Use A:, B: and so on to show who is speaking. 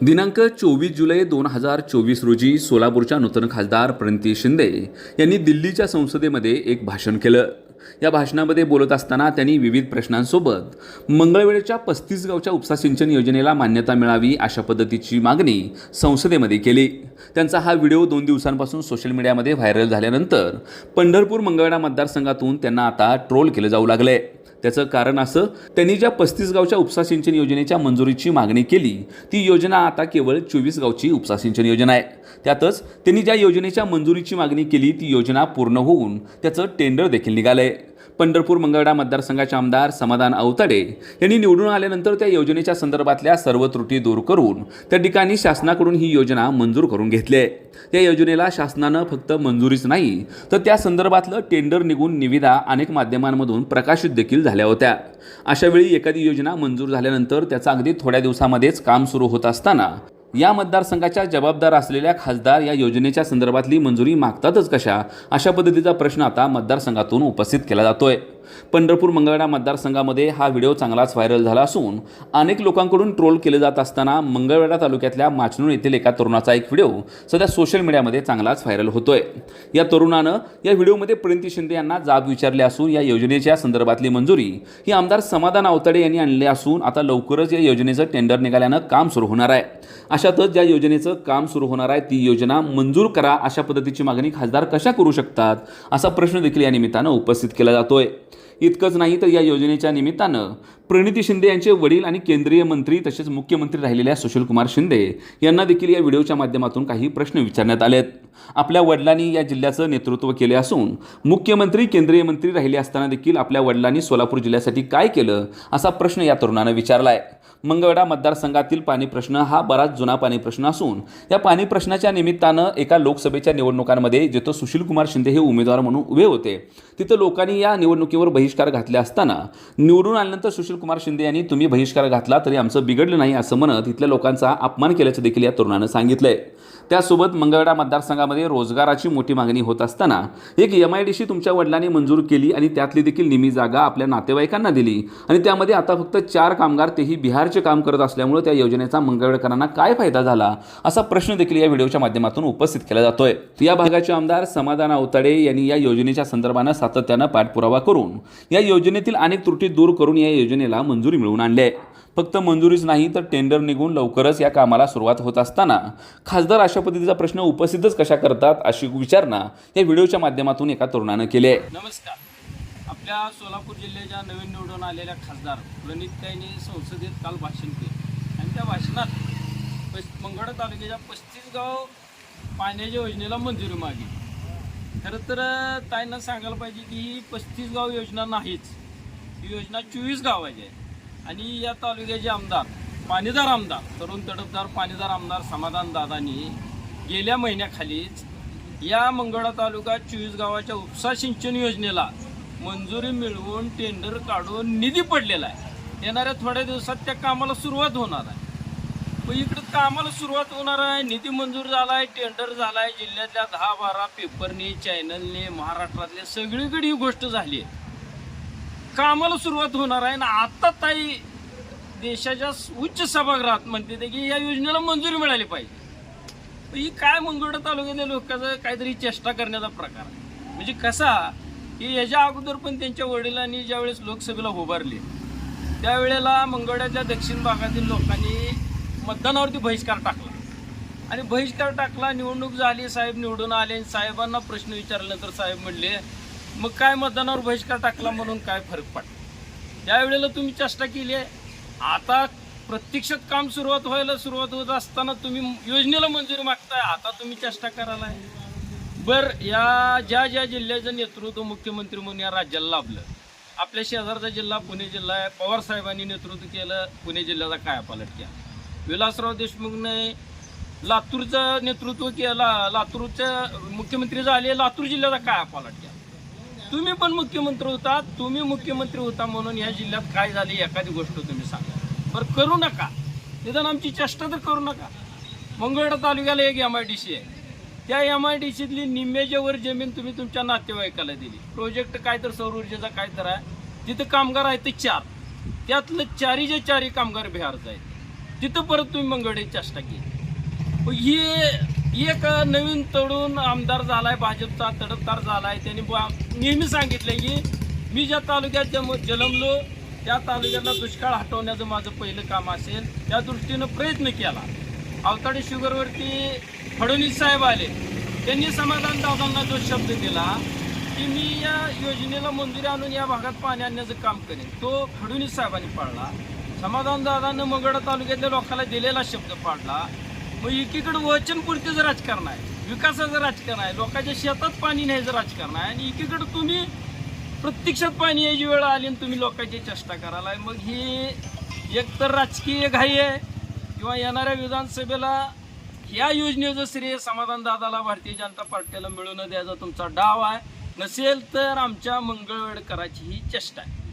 A: दिनांक चोवीस जुलै दोन हजार चोवीस रोजी सोलापूरच्या नूतन खासदार प्रणिती शिंदे यांनी दिल्लीच्या संसदेमध्ये एक भाषण केलं. या भाषणामध्ये बोलत असताना त्यांनी विविध प्रश्नांसोबत मंगळवेळच्या पस्तीस गावच्या उपसा सिंचन योजनेला मान्यता मिळावी अशा पद्धतीची मागणी संसदेमध्ये केली. त्यांचा हा व्हिडिओ दोन दिवसांपासून सोशल मीडियामध्ये व्हायरल झाल्यानंतर पंढरपूर मंगळवेढा मतदारसंघातून त्यांना आता ट्रोल केलं जाऊ लागलंय. त्याचं कारण असं त्यांनी ज्या पस्तीस गावच्या उपसा सिंचन योजनेच्या मंजुरीची मागणी केली ती योजना आता केवळ चोवीस गावची उपसा सिंचन योजना आहे. त्यातच त्यांनी ज्या योजनेच्या मंजुरीची मागणी केली ती योजना पूर्ण होऊन त्याचं टेंडर देखील निघालंय. पंढरपूर मंगळडा मतदारसंघाचे आमदार समाधान अवताडे यांनी निवडून आल्यानंतर त्या योजनेच्या संदर्भातल्या सर्व त्रुटी दूर करून त्या ठिकाणी शासनाकडून ही योजना मंजूर करून घेतली आहे. त्या योजनेला शासनानं फक्त मंजुरीच नाही तर त्या संदर्भातलं टेंडर निघून निविदा अनेक माध्यमांमधून प्रकाशित देखील झाल्या होत्या. अशावेळी एखादी योजना मंजूर झाल्यानंतर त्याचं अगदी थोड्या दिवसामध्येच काम सुरू होत असताना या मतदारसंघाच्या जबाबदार असलेल्या खासदार या योजनेच्या संदर्भातली मंजुरी मागतातच कशा? अशा पद्धतीचा प्रश्न आता मतदारसंघातून उपस्थित केला जातोय. पंढरपूर मंगळवेढा मतदारसंघामध्ये हा व्हिडिओ चांगलाच व्हायरल झाला असून अनेक लोकांकडून ट्रोल केले जात असताना मंगळवेढा तालुक्यातल्या माचनूर येथील एका तरुणाचा एक व्हिडिओ सध्या सोशल मीडियामध्ये चांगलाच व्हायरल होतोय. या तरुणानं या व्हिडिओमध्ये प्रणिती शिंदे यांना जाब विचारले असून या योजनेच्या संदर्भातली मंजुरी ही आमदार समाधान आवताडे यांनी आणली असून आता लवकरच या योजनेचं टेंडर निघाल्यानं काम सुरू होणार आहे. अशातच ज्या योजनेचं काम सुरू होणार आहे ती योजना मंजूर करा अशा पद्धतीची मागणी खासदार कशा करू शकतात असा प्रश्न देखील या निमित्तानं उपस्थित केला जातोय. इतकंच नाही तर या योजनेच्या निमित्तानं प्रणिती शिंदे यांचे वडील आणि केंद्रीय मंत्री तसेच मुख्यमंत्री राहिलेल्या सुशीलकुमार शिंदे यांना देखील या व्हिडिओच्या माध्यमातून काही प्रश्न विचारण्यात आले आहेत आपल्या वडिलांनी या जिल्ह्याचं नेतृत्व केले असून मुख्यमंत्री केंद्रीय मंत्री राहिले असताना देखील आपल्या वडिलांनी सोलापूर जिल्ह्यासाठी काय केलं असा प्रश्न या तरुणानं विचारला आहे मंगळवेढा मतदारसंघातील पाणी प्रश्न हा बराच जुना पाणी प्रश्न असून या पाणी प्रश्नाच्या निमित्तानं एका लोकसभेच्या निवडणुकांमध्ये जिथं सुशीलकुमार शिंदे हे उमेदवार म्हणून उभे होते तिथं लोकांनी या निवडणुकीवर बहिष्कार घातले असताना निवडून आल्यानंतर सुशील सुशीलकुमार शिंदे यांनी तुम्ही बहिष्कार घातला तरी आमचं बिघडलं नाही असं म्हणत इथल्या लोकांचा अपमान केल्याचं देखील या तरुणानं सांगितलंय. त्यासोबत मंगळवेढा मतदारसंघामध्ये रोजगाराची मोठी मागणी होत असताना एक एम आय डी सी तुमच्या वडिलांनी मंजूर केली आणि त्यातली देखील निमी जागा आपल्या नातेवाईकांना दिली. आणि त्यामध्ये आता फक्त चार कामगार तेही बिहारचे काम करत असल्यामुळे त्या योजनेचा मंगळवेडकरांना काय फायदा झाला असा प्रश्न देखील या व्हिडिओच्या माध्यमातून उपस्थित केला जातोय. या भागाचे आमदार समाधान अवताडे यांनी या योजनेच्या संदर्भानं सातत्यानं पाठपुरावा करून या योजनेतील अनेक त्रुटी दूर करून या योजनेला मंजुरी मिळवून आणली आहे. फक्त मंजुरीच नाही तर टेंडर निघून लवकरच या कामाला सुरुवात होत असताना खासदार अशा पद्धतीचा प्रश्न उपस्थितच कशा करतात अशी विचारणा या व्हिडिओच्या माध्यमातून एका तरुणानं केली आहे.
B: नमस्कार. आपल्या सोलापूर जिल्ह्याच्या नवीन निवडून आलेल्या खासदार प्रणितताईंनी संसदेत काल भाषण केले. आणि त्या भाषणात पस तालुक्याच्या पस्तीस गाव पाण्याच्या योजनेला मंजुरी मागली खरं तर ताईंना सांगायला पाहिजे की ही पस्तीस गाव योजना नाहीच. ही योजना चोवीस गावाची आहे. आणि या तालुक्याचे आमदार पाणीदार आमदार तरुण तडफदार पाणीदार आमदार समाधान दादांनी गेल्या महिन्याखालीच या मंगळा तालुका चोवीस गावाच्या उपसा सिंचन योजनेला मंजुरी मिळवून टेंडर काढून निधी पडलेला आहे. येणाऱ्या थोड्या दिवसात त्या कामाला सुरुवात होणार आहे. मग इकडं कामाला सुरुवात होणार आहे निधी मंजूर झाला आहे टेंडर झाला आहे जिल्ह्यातल्या दहा बारा पेपरने चॅनलने महाराष्ट्रातल्या सगळीकडे ही गोष्ट झाली आहे. कामाला सुरुवात होणार आहे ना आता ताई देशाच्या उच्च सभागृहात म्हणते ते की या योजनेला मंजुरी मिळाली पाहिजे. ही काय मंगळवेढा तालुक्यातल्या लोकांचा काहीतरी चेष्टा करण्याचा प्रकार आहे. म्हणजे कसा की याच्या अगोदर पण त्यांच्या वडिलांनी ज्यावेळेस लोकसभेला उभारली त्यावेळेला मंगळवेढ्याच्या दक्षिण भागातील लोकांनी मतदानावरती बहिष्कार टाकला. आणि बहिष्कार टाकला निवडणूक झाली साहेब निवडून आले साहेबांना प्रश्न विचारल्यानंतर साहेब म्हणले मग काय मतदानावर बहिष्कार टाकला म्हणून काय फरक पडला? त्यावेळेला तुम्ही चेष्टा केली आहे. आता प्रत्यक्षात काम सुरुवात व्हायला सुरुवात होत असताना तुम्ही योजनेला मंजुरी मागताय. आता तुम्ही चेष्टा करायला बर या ज्या ज्या जिल्ह्याचं नेतृत्व मुख्यमंत्री म्हणून या राज्याला लाभलं आपल्या शेजारचा जिल्हा पुणे जिल्हा आहे. पवार साहेबांनी नेतृत्व केलं पुणे जिल्ह्याचा कायापालट केला? विलासराव देशमुखने लातूरचं नेतृत्व केलं लातूरच्या मुख्यमंत्री झाले लातूर जिल्ह्याचा कायापालट केला? तुम्ही पण मुख्यमंत्री होता तुम्ही मुख्यमंत्री होता म्हणून या जिल्ह्यात काय झाले एखादी गोष्ट तुम्ही सांगा. बरं करू नका. निदान आमची चेष्टा तर करू नका. मंगळवेढा तालुक्याला एक एम आय डी सी आहे. त्या एम आय डी सीतली निम्मेजेवर जमीन तुम्ही तुमच्या नातेवाईकाला दिली. प्रोजेक्ट काय तर सौर ऊर्जेचा काय तर आहे. तिथं कामगार आहेत ते चार. त्यातलं चारीचे चारी कामगार बिहारचा आहेत. तिथं परत तुम्ही मंगळवारी चेष्टा केली. ही एक नवीन तरुण आमदार झालाय भाजपचा तडफदार झालाय. त्यांनी नेहमी सांगितलंय की मी ज्या तालुक्यात जम जन्मलो त्या तालुक्यातला दुष्काळ हटवण्याचं माझं पहिलं काम असेल त्या दृष्टीनं प्रयत्न केला. अवताडे शुगरवरती फडणवीस साहेब आले. त्यांनी समाधान दादांना जो शब्द दिला की मी या योजनेला मंजुरी आणून या भागात पाणी आणण्याचं काम करेन. तो फडणवीस साहेबांनी पाळला. समाधान दादानं मंगळा तालुक्यातल्या लोकांना दिलेला शब्द पाडला मग एकीकडे वचनपूर्तीचं राजकारण आहे विकासाचं राजकारण आहे लोकांच्या शेतात पाणी न्यायचं राजकारण आहे आणि एकीकडे तुम्ही प्रत्यक्षात पाणी यायची वेळ आली आणि तुम्ही लोकांची चेष्टा करायला मग ही एकतर राजकीय घाई आहे किंवा येणाऱ्या विधानसभेला या योजनेचं श्रेय समाधान दादाला भारतीय जनता पार्टीला मिळवणं द्यायचा तुमचा डाव आहे. नसेल तर आमच्या मंगळवेडकराची ही चेष्टा आहे.